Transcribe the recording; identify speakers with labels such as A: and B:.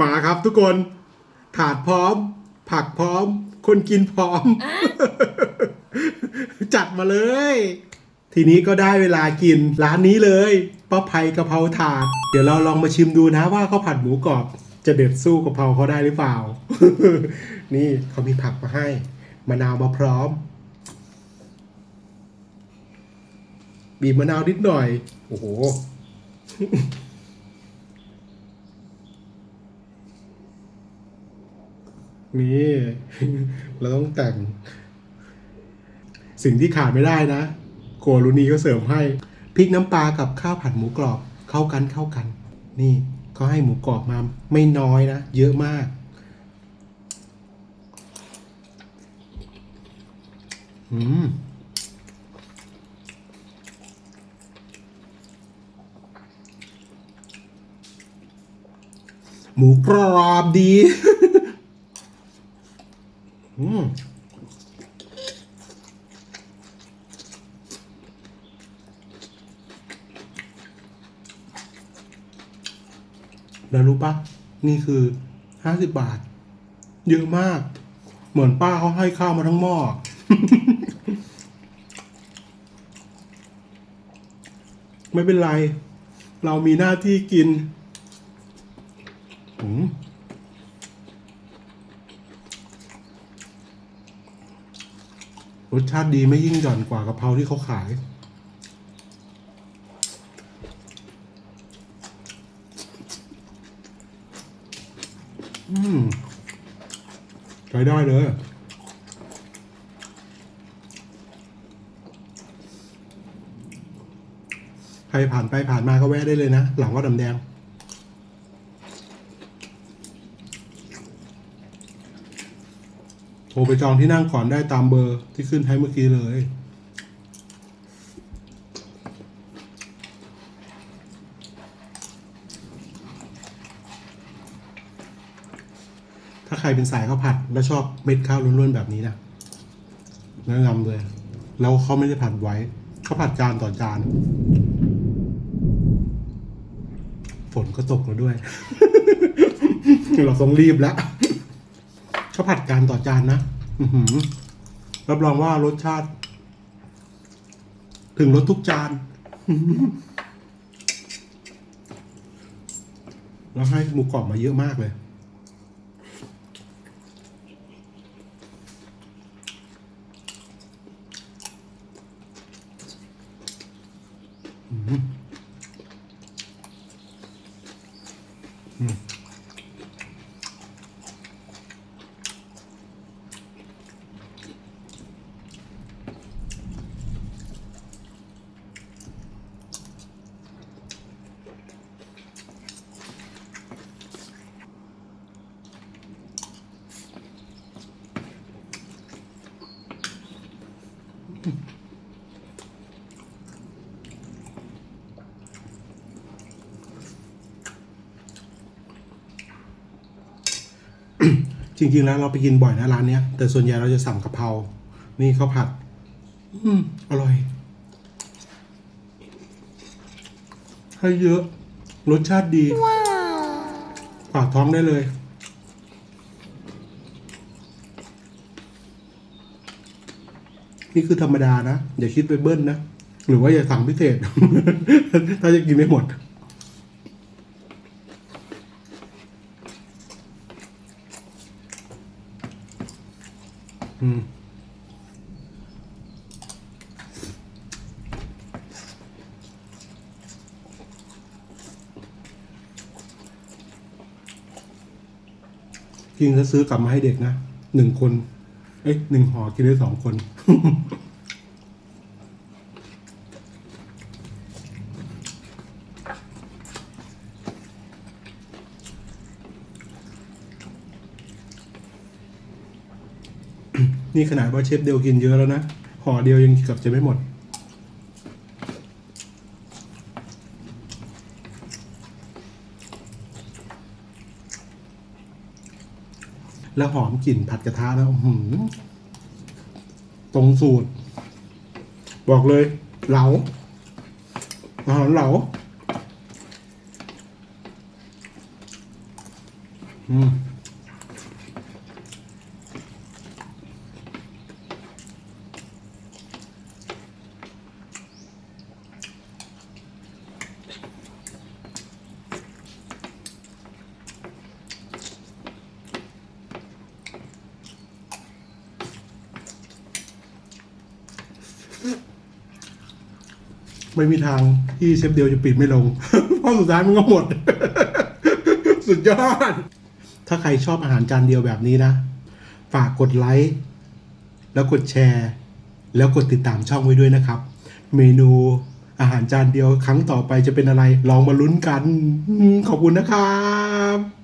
A: มาครับทุกคน ถาดพร้อม ผักพร้อม คนกินพร้อม จัดมาเลย ทีนี้ก็ได้เวลากินร้านนี้เลยป้าภัยกะเพราถาด เดี๋ยวเราลองมาชิมดูนะว่าข้าวผัดหมูกรอบจะเด็ดสู้กะเพราเขาได้หรือเปล่า นี่เขามีผักมาให้มะนาวมาพร้อม บีบมะนาวนิดหน่อย โอ้โห นี่เราต้องแต่ง สิ่งที่ขาดไม่ได้นะโกรุณีก็เสริมให้พริกน้ำปลากับข้าวผัดหมูกรอบเข้ากันเข้ากัน นี่เขาให้หมูกรอบมาไม่น้อยนะ เยอะมาก อืมหมูกรอบดี อืมแล้วรู้ปะนี่คือห้าสิบบาท เยอะมาก เหมือนป้าเขาให้ข้าวมาทั้งหม้อไม่เป็นไร เรามีหน้าที่กินอืม รสชาติดีไม่ยิ่งหย่อนกว่ากะเพราที่เขาขาย อืมใช้ได้เลยใครผ่านไปผ่านมาก็แวะได้เลยนะ หลังวัดดำแดง โทรไปจองที่นั่งก่อนได้ตามเบอร์ที่ขึ้นให้เมื่อกี้เลย ถ้าใครเป็นสายข้าวผัดแล้วชอบเม็ดข้าวล้วนๆแบบนี้นะแนะนำเลย แล้วเขาไม่ได้ผัดไว้เขาผัดจานต่อจาน ฝนก็ตกแล้วด้วย เราต้องรีบแล้ว ขาผัดจานต่อจานนะรับรองว่ารสชาติ ถึงรสทุกจาน แล้วให้หมูกรอบมาเยอะมากเลย จริง ๆ แล้วเราไปกินบ่อยนะร้านเนี้ย แต่ส่วนใหญ่เราจะสั่งกะเพรา นี่ข้าวผัด อืมอร่อย ให้เยอะ รสชาติดี ฝากท้องได้เลย นี่คือธรรมดานะ อย่าคิดไปเบิ้ลนะ หรือว่าอย่าสั่งพิเศษ ถ้าจะกินไม่หมด อืมจริงถ้าซื้อกลับมาให้เด็กนะหนึ่งคน เอ้ยหนึ่งห่อกินได้สองคน นี่ขนาดว่าเชฟเดียวกินเยอะแล้วนะห่อเดียวยังเกือบจะไม่หมด แล้วหอมกลิ่นผัดกระทะแล้วหือตรงสูตร บอกเลย เหลาอาหารเหลาอืม ไม่มีทางที่เชฟเดียวจะปิดไม่ลง เพราะสุดท้ายมันก็หมด สุดยอด ถ้าใครชอบอาหารจานเดียวแบบนี้นะ ฝากกดไลค์ แล้วกดแชร์ แล้วกดติดตามช่องไว้ด้วยนะครับ เมนูอาหารจานเดียวครั้งต่อไปจะเป็นอะไร ลองมาลุ้นกัน ขอบคุณนะครับ